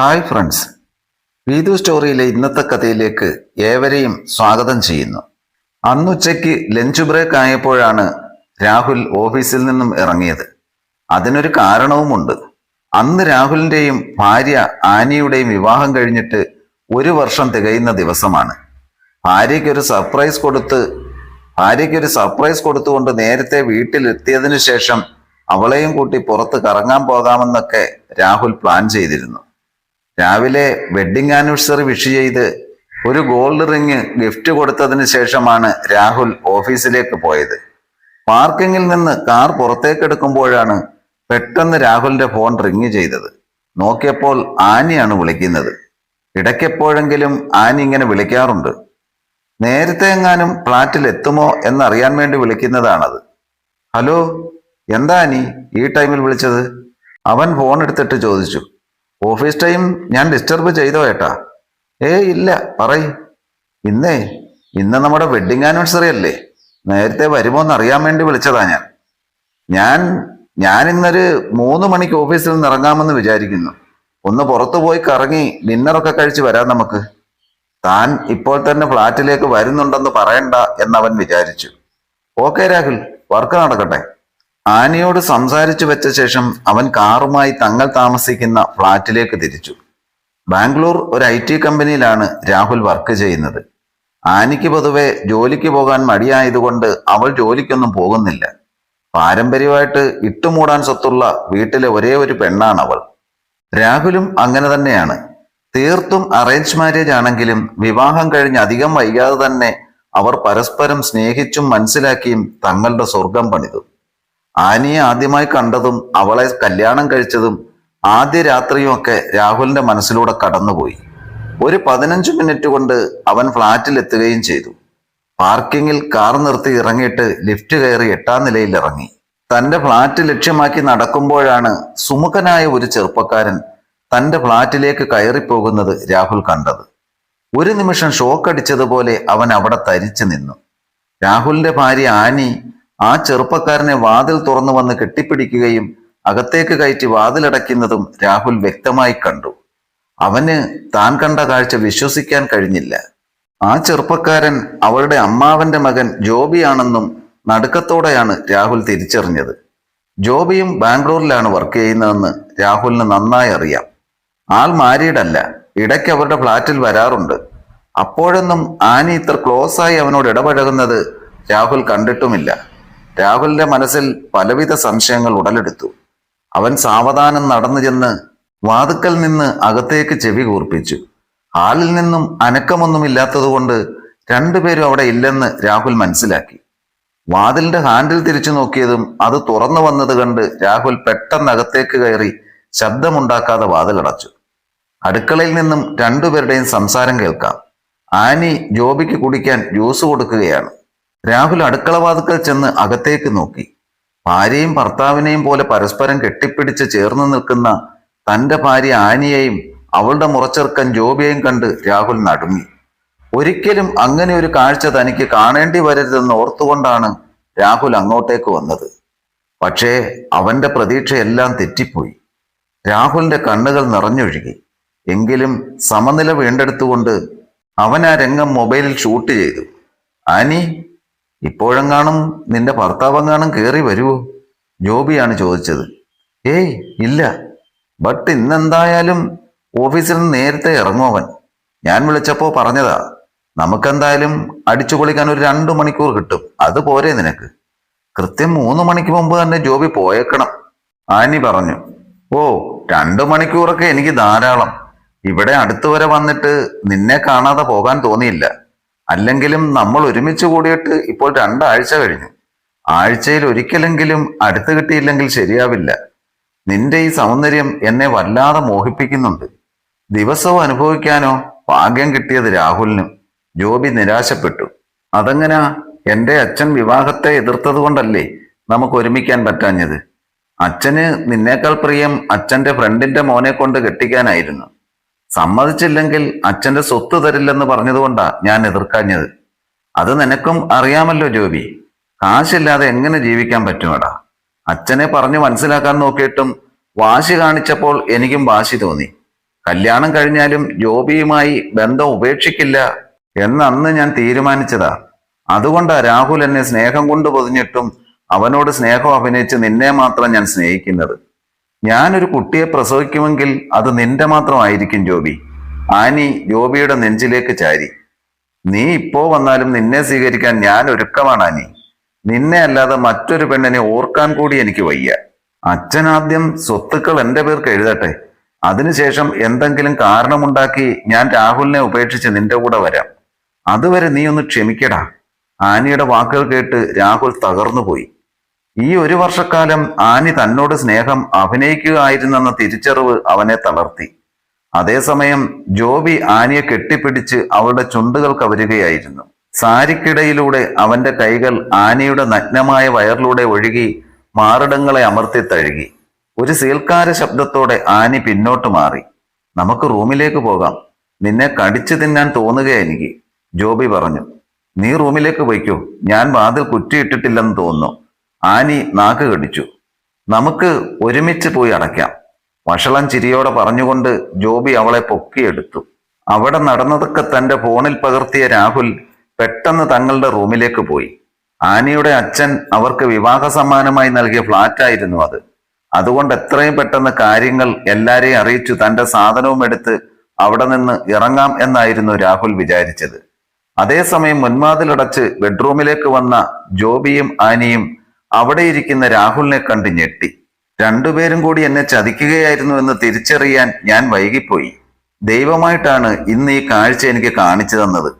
Hi friends വീതു സ്റ്റോറിയിലെ ഇന്നത്തെ കഥയിലേക്ക് ഏവരെയും സ്വാഗതം ചെയ്യുന്നു. അന്നുച്ചയ്ക്ക് ലഞ്ച് ബ്രേക്ക് ആയപ്പോഴാണ് രാഹുൽ ഓഫീസിൽ നിന്നും ഇറങ്ങിയത്. അതിനൊരു കാരണവുമുണ്ട്. അന്ന് രാഹുലിന്റെയും ഭാര്യ ആനിയുടെയും വിവാഹം കഴിഞ്ഞിട്ട് ഒരു വർഷം തികയുന്ന ദിവസമാണ്. ഭാര്യയ്ക്കൊരു സർപ്രൈസ് കൊടുത്ത് ഭാര്യയ്ക്കൊരു സർപ്രൈസ് കൊടുത്തുകൊണ്ട് നേരത്തെ വീട്ടിലെത്തിയതിനു ശേഷം അവളെയും കൂട്ടി പുറത്ത് കറങ്ങാൻ പോകാമെന്നൊക്കെ രാഹുൽ പ്ലാൻ ചെയ്തിരുന്നു. രാവിലെ വെഡിങ് ആനിവേഴ്സറി വിഷ് ചെയ്ത് ഒരു ഗോൾഡ് റിങ് ഗിഫ്റ്റ് കൊടുത്തതിന് ശേഷമാണ് രാഹുൽ ഓഫീസിലേക്ക് പോയത്. പാർക്കിങ്ങിൽ നിന്ന് കാർ പുറത്തേക്ക് എടുക്കുമ്പോഴാണ് പെട്ടെന്ന് രാഹുലിന്റെ ഫോൺ റിങ് ചെയ്തത്. നോക്കിയപ്പോൾ ആനിയാണ് വിളിക്കുന്നത്. ഇടയ്ക്കെപ്പോഴെങ്കിലും ആനി ഇങ്ങനെ വിളിക്കാറുണ്ട്. നേരത്തെ എങ്ങാനും ഫ്ലാറ്റിൽ എത്തുമോ എന്നറിയാൻ വേണ്ടി വിളിക്കുന്നതാണത്. ഹലോ എന്താ ആനി ഈ ടൈമിൽ വിളിച്ചത്? അവൻ ഫോൺ എടുത്തിട്ട് ചോദിച്ചു. ഓഫീസ് ടൈം ഞാൻ ഡിസ്റ്റർബ് ചെയ്തോ ഏട്ടാ? ഏ ഇല്ല പറയ്. ഇന്നേ ഇന്ന് നമ്മുടെ വെഡിങ് ആനിവേഴ്സറി അല്ലേ? നേരത്തെ വരുമോ എന്ന് അറിയാൻ വേണ്ടി വിളിച്ചതാ ഞാൻ. ഞാൻ ഞാൻ ഇന്നൊരു മൂന്ന് മണിക്ക് ഓഫീസിൽ നിന്ന് ഇറങ്ങാമെന്ന് വിചാരിക്കുന്നു. ഒന്ന് പുറത്തു പോയി കറങ്ങി ഡിന്നറൊക്കെ കഴിച്ച് വരാം നമുക്ക്. താൻ ഇപ്പോൾ തന്നെ ഫ്ളാറ്റിലേക്ക് വരുന്നുണ്ടെന്ന് പറയണ്ട എന്നവൻ വിചാരിച്ചു. ഓക്കെ രാഹുൽ. വർക്ക് നടക്കട്ടെ. ആനിയോട് സംസാരിച്ചു വെച്ച ശേഷം അവൻ കാറുമായി തങ്ങൾ താമസിക്കുന്ന ഫ്ളാറ്റിലേക്ക് തിരിച്ചു. ബാംഗ്ലൂർ ഒരു ഐ ടി കമ്പനിയിലാണ് രാഹുൽ വർക്ക് ചെയ്യുന്നത്. ആനിക്ക് പൊതുവെ ജോലിക്ക് പോകാൻ മടിയായതുകൊണ്ട് അവൾ ജോലിക്കൊന്നും പോകുന്നില്ല. പാരമ്പര്യമായിട്ട് ഇട്ടുമൂടാൻ സ്വത്തുള്ള വീട്ടിലെ ഒരേ ഒരു പെണ്ണാണ് അവൾ രാഹുലും അങ്ങനെ തന്നെയാണ്. തീർത്തും അറേഞ്ച് മാരേജ് ആണെങ്കിലും വിവാഹം കഴിഞ്ഞ് അധികം വൈകാതെ തന്നെ അവർ പരസ്പരം സ്നേഹിച്ചും മനസ്സിലാക്കിയും തങ്ങളുടെ സ്വർഗം പണിതു. ആനിയെ ആദ്യമായി കണ്ടതും അവളെ കല്യാണം കഴിച്ചതും ആദ്യ രാത്രിയുമൊക്കെ രാഹുലിന്റെ മനസ്സിലൂടെ കടന്നുപോയി. ഒരു പതിനഞ്ച് മിനിറ്റ് കൊണ്ട് അവൻ ഫ്ളാറ്റിൽ എത്തുകയും ചെയ്തു. പാർക്കിങ്ങിൽ കാർ നിർത്തി ഇറങ്ങിയിട്ട് ലിഫ്റ്റ് കയറി എട്ടാം നിലയിൽ ഇറങ്ങി. തന്റെ ഫ്ളാറ്റ് ലക്ഷ്യമാക്കി നടക്കുമ്പോഴാണ് സുമുഖനായ ഒരു ചെറുപ്പക്കാരൻ തന്റെ ഫ്ളാറ്റിലേക്ക് കയറിപ്പോകുന്നത് രാഹുൽ കണ്ടത്. ഒരു നിമിഷം ഷോക്ക് അടിച്ചതുപോലെ അവൻ അവിടെ തരിച്ചു നിന്നു. രാഹുലിന്റെ ഭാര്യ ആനി ആ ചെറുപ്പക്കാരനെ വാതിൽ തുറന്നു വന്ന് കെട്ടിപ്പിടിക്കുകയും അകത്തേക്ക് കയറ്റി വാതിലടയ്ക്കുന്നതും രാഹുൽ വ്യക്തമായി കണ്ടു. അവന് താൻ കണ്ട കാഴ്ച വിശ്വസിക്കാൻ കഴിഞ്ഞില്ല. ആ ചെറുപ്പക്കാരൻ അവളുടെ അമ്മാവന്റെ മകൻ ജോബിയാണെന്നും നടുക്കത്തോടെയാണ് രാഹുൽ തിരിച്ചറിഞ്ഞത്. ജോബിയും ബാംഗ്ലൂരിലാണ് വർക്ക് ചെയ്യുന്നതെന്ന് രാഹുലിന് നന്നായി അറിയാം. ആൾ മാരീഡല്ല ഇടയ്ക്ക് അവരുടെ ഫ്ലാറ്റിൽ വരാറുണ്ട്. അപ്പോഴൊന്നും ആനി ഇത്ര ക്ലോസ് ആയി അവനോട് ഇടപഴകുന്നത് രാഹുൽ കണ്ടിട്ടുമില്ല. രാഹുലിന്റെ മനസ്സിൽ പലവിധ സംശയങ്ങൾ ഉടലെടുത്തു. അവൻ സാവധാനം നടന്നു ചെന്ന് വാതുക്കൽ നിന്ന് അകത്തേക്ക് ചെവി കൂർപ്പിച്ചു. ഹാളിൽ നിന്നും അനക്കമൊന്നുമില്ലാത്തതുകൊണ്ട് രണ്ടുപേരും അവിടെ ഇല്ലെന്ന് രാഹുൽ മനസ്സിലാക്കി. വാതിലിന്റെ ഹാൻഡിൽ തിരിച്ചു നോക്കിയതും അത് തുറന്നു വന്നത് കണ്ട് രാഹുൽ പെട്ടെന്ന് അകത്തേക്ക് കയറി ശബ്ദമുണ്ടാക്കാതെ വാതിലടച്ചു അടുക്കളയിൽ നിന്നും രണ്ടുപേരുടെയും സംസാരം കേൾക്കാം. ആനി ജോബിക്ക് കുടിക്കാൻ ജ്യൂസ് കൊടുക്കുകയാണ്. രാഹുൽ അടുക്കള വാതുക്കൽ ചെന്ന് അകത്തേക്ക് നോക്കി. ഭാര്യയും ഭർത്താവിനെയും പോലെ പരസ്പരം കെട്ടിപ്പിടിച്ച് ചേർന്ന് നിൽക്കുന്ന തന്റെ ഭാര്യ ആനിയെയും അവളുടെ മുറച്ചെറുക്കൻ ജോബിയെയും കണ്ട് രാഹുൽ നടുങ്ങി. ഒരിക്കലും അങ്ങനെ ഒരു കാഴ്ച തനിക്ക് കാണേണ്ടി വരരുതെന്ന് ഓർത്തുകൊണ്ടാണ് രാഹുൽ അങ്ങോട്ടേക്ക് വന്നത്. പക്ഷേ അവന്റെ പ്രതീക്ഷയെല്ലാം തെറ്റിപ്പോയി. രാഹുലിന്റെ കണ്ണുകൾ നിറഞ്ഞൊഴുകി. എങ്കിലും സമനില വീണ്ടെടുത്തുകൊണ്ട് അവൻ ആ രംഗം മൊബൈലിൽ ഷൂട്ട് ചെയ്തു. ആനി ഇപ്പോഴെങ്ങാനും നിന്റെ ഭർത്താവെങ്ങാനും കയറി വരുവോ? ജോബിയാണ് ചോദിച്ചത്. ഏയ് ഇല്ല. ബട്ട് ഇന്നെന്തായാലും ഓഫീസിൽ നിന്ന് നേരത്തെ ഇറങ്ങുമവൻ ഞാൻ വിളിച്ചപ്പോൾ പറഞ്ഞതാ നമുക്കെന്തായാലും അടിച്ചു പൊളിക്കാൻ ഒരു രണ്ടു മണിക്കൂർ കിട്ടും. അത് പോരെ നിനക്ക്. കൃത്യം മൂന്ന് മണിക്ക് മുമ്പ് തന്നെ ജോബി പോയേക്കണം. ആനി പറഞ്ഞു ഓ രണ്ടു മണിക്കൂറൊക്കെ എനിക്ക് ധാരാളം. ഇവിടെ അടുത്തുവരെ വന്നിട്ട് നിന്നെ കാണാതെ പോകാൻ തോന്നിയില്ല. അല്ലെങ്കിലും നമ്മൾ ഒരുമിച്ച് കൂടിയിട്ട് ഇപ്പോൾ രണ്ടാഴ്ച കഴിഞ്ഞു. ആഴ്ചയിൽ ഒരിക്കലെങ്കിലും അടുത്ത് കിട്ടിയില്ലെങ്കിൽ ശരിയാവില്ല. നിന്റെ ഈ സൗന്ദര്യം എന്നെ വല്ലാതെ മോഹിപ്പിക്കുന്നുണ്ട്. ദിവസവും അനുഭവിക്കാനോ ഭാഗ്യം കിട്ടിയത് രാഹുലിനും. ജോബി നിരാശപ്പെട്ടു. അതെങ്ങനാ? എന്റെ അച്ഛൻ വിവാഹത്തെ എതിർത്തത് കൊണ്ടല്ലേ നമുക്ക് ഒരുമിക്കാൻ പറ്റാഞ്ഞത്? അച്ഛന് നിന്നേക്കാൾ പ്രിയം അച്ഛന്റെ ഫ്രണ്ടിന്റെ മോനെ കൊണ്ട് കെട്ടിക്കാനായിരുന്നു. സമ്മതിച്ചില്ലെങ്കിൽ അച്ഛന്റെ സ്വത്ത് തരില്ലെന്ന് പറഞ്ഞതുകൊണ്ടാ ഞാൻ എതിർക്കാഞ്ഞത്. അത് നിനക്കും അറിയാമല്ലോ ജോബി. കാശില്ലാതെ എങ്ങനെ ജീവിക്കാൻ പറ്റുമടാ? അച്ഛനെ പറഞ്ഞു മനസ്സിലാക്കാൻ നോക്കിയിട്ടും വാശി കാണിച്ചപ്പോൾ എനിക്കും വാശി തോന്നി. കല്യാണം കഴിഞ്ഞാലും ജോബിയുമായി ബന്ധം ഉപേക്ഷിക്കില്ല എന്ന് അന്ന് ഞാൻ തീരുമാനിച്ചതാ. അതുകൊണ്ടാ രാഹുൽ എന്നെ സ്നേഹം കൊണ്ട് പൊതിഞ്ഞിട്ടും അവനോട് സ്നേഹം അഭിനയിച്ച് നിന്നെ മാത്രം ഞാൻ സ്നേഹിക്കുന്നത്. ഞാനൊരു കുട്ടിയെ പ്രസവിക്കുമെങ്കിൽ അത് നിന്റെ മാത്രമായിരിക്കും ജോബി. ആനി ജോബിയുടെ നെഞ്ചിലേക്ക് ചാരി. നീ ഇപ്പോ വന്നാലും നിന്നെ സ്വീകരിക്കാൻ ഞാൻ ഒരുക്കമാണ് ആനി. നിന്നെ അല്ലാതെ മറ്റൊരു പെണ്ണിനെ ഓർക്കാൻ കൂടി എനിക്ക് വയ്യ. അച്ഛനാദ്യം സ്വത്തുക്കൾ എന്റെ പേർക്ക് എഴുതട്ടെ. അതിനുശേഷം എന്തെങ്കിലും കാരണമുണ്ടാക്കി ഞാൻ രാഹുലിനെ ഉപേക്ഷിച്ച് നിന്റെ കൂടെ വരാം. അതുവരെ നീ ഒന്ന് ക്ഷമിക്കടാ. ആനിയുടെ വാക്കുകൾ കേട്ട് രാഹുൽ തകർന്നുപോയി. ഈ ഒരു വർഷക്കാലം ആനി തന്നോട് സ്നേഹം അഭിനയിക്കുകയായിരുന്നെന്ന തിരിച്ചറിവ് അവനെ തളർത്തി. അതേസമയം ജോബി ആനിയെ കെട്ടിപ്പിടിച്ച് അവളുടെ ചുണ്ടുകൾ കവരുകയായിരുന്നു സാരിക്കിടയിലൂടെ അവന്റെ കൈകൾ ആനിയുടെ നഗ്നമായ വയറിലൂടെ ഒഴുകി മാറിടങ്ങളെ അമർത്തി തഴുകി. ഒരു സീൽക്കാര ശബ്ദത്തോടെ ആനി പിന്നോട്ട് മാറി. നമുക്ക് റൂമിലേക്ക് പോകാം. നിന്നെ കടിച്ചു തിന്നാൻ തോന്നുക എനിക്ക് ജോബി പറഞ്ഞു. നീ റൂമിലേക്ക് പോയിക്കോ. ഞാൻ വാതിൽ കുറ്റിയിട്ടിട്ടില്ലെന്ന് തോന്നുന്നു. ആനി നാക്ക് കടിച്ചു. നമുക്ക് ഒരുമിച്ച് പോയി അടയ്ക്കാം. വഷളം ചിരിയോടെ പറഞ്ഞുകൊണ്ട് ജോബി അവളെ പൊക്കിയെടുത്തു. അവിടെ നടന്നതൊക്കെ തന്റെ ഫോണിൽ പകർത്തിയ രാഹുൽ പെട്ടെന്ന് തങ്ങളുടെ റൂമിലേക്ക് പോയി. ആനിയുടെ അച്ഛൻ അവർക്ക് വിവാഹ സമ്മാനമായി നൽകിയ ഫ്ലാറ്റായിരുന്നു അത്. അതുകൊണ്ട് എത്രയും പെട്ടെന്ന് കാര്യങ്ങൾ എല്ലാരെയും അറിയിച്ചു തന്റെ സാധനവും എടുത്ത് അവിടെ നിന്ന് ഇറങ്ങാം എന്നായിരുന്നു രാഹുൽ വിചാരിച്ചത്. അതേസമയം മുൻവാതിലടച്ച് ബെഡ്റൂമിലേക്ക് വന്ന ജോബിയും ആനിയും അവിടെ ഇരിക്കുന്ന രാഹുലിനെ കണ്ട് ഞെട്ടി. രണ്ടുപേരും കൂടി എന്നെ ചതിക്കുകയായിരുന്നു എന്ന് തിരിച്ചറിയാൻ ഞാൻ വൈകിപ്പോയി. ദൈവമായിട്ടാണ് ഇന്ന് ഈ കാഴ്ച എനിക്ക് കാണിച്ചു തന്നത്.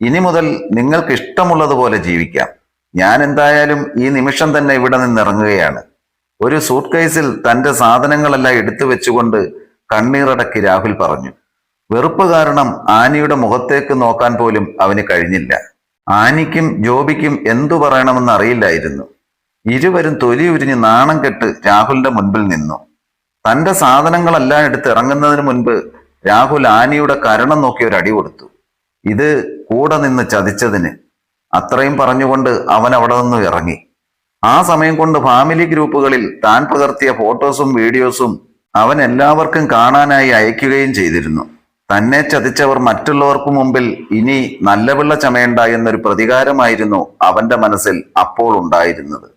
ഇനി മുതൽ നിങ്ങൾക്ക് ഇഷ്ടമുള്ളതുപോലെ ജീവിക്കാം. ഞാൻ എന്തായാലും ഈ നിമിഷം തന്നെ ഇവിടെ നിന്നിറങ്ങുകയാണ്. ഒരു സൂട്ട് കേസിൽ തന്റെ സാധനങ്ങളെല്ലാം എടുത്തു വെച്ചുകൊണ്ട് കണ്ണീറടക്കി രാഹുൽ പറഞ്ഞു വെറുപ്പ് കാരണം ആനിയുടെ മുഖത്തേക്ക് നോക്കാൻ പോലും അവന് കഴിഞ്ഞില്ല. ആനിക്കും ജോബിക്കും എന്തു പറയണമെന്ന് അറിയില്ലായിരുന്നു. ഇരുവരും തൊലി ഉരിഞ്ഞ് നാണം കെട്ട് രാഹുലിന്റെ മുൻപിൽ നിന്നു. തന്റെ സാധനങ്ങളെല്ലാം എടുത്ത് ഇറങ്ങുന്നതിന് മുൻപ് രാഹുൽ ആനിയുടെ കരണം നോക്കി ഒരു അടി കൊടുത്തു. ഇത് കൂടെ നിന്ന് ചതിച്ചതിന് അത്രയും പറഞ്ഞുകൊണ്ട് അവൻ അവിടെ നിന്നും ഇറങ്ങി. ആ സമയം കൊണ്ട് ഫാമിലി ഗ്രൂപ്പുകളിൽ താൻ പകർത്തിയ ഫോട്ടോസും വീഡിയോസും അവൻ എല്ലാവർക്കും കാണാനായി അയക്കുകയും ചെയ്തിരുന്നു. തന്നെ ചതിച്ചവർ മറ്റുള്ളവർക്ക് മുമ്പിൽ ഇനി നല്ല പിള്ള എന്നൊരു പ്രതികാരമായിരുന്നു അവന്റെ മനസ്സിൽ അപ്പോൾ ഉണ്ടായിരുന്നത്.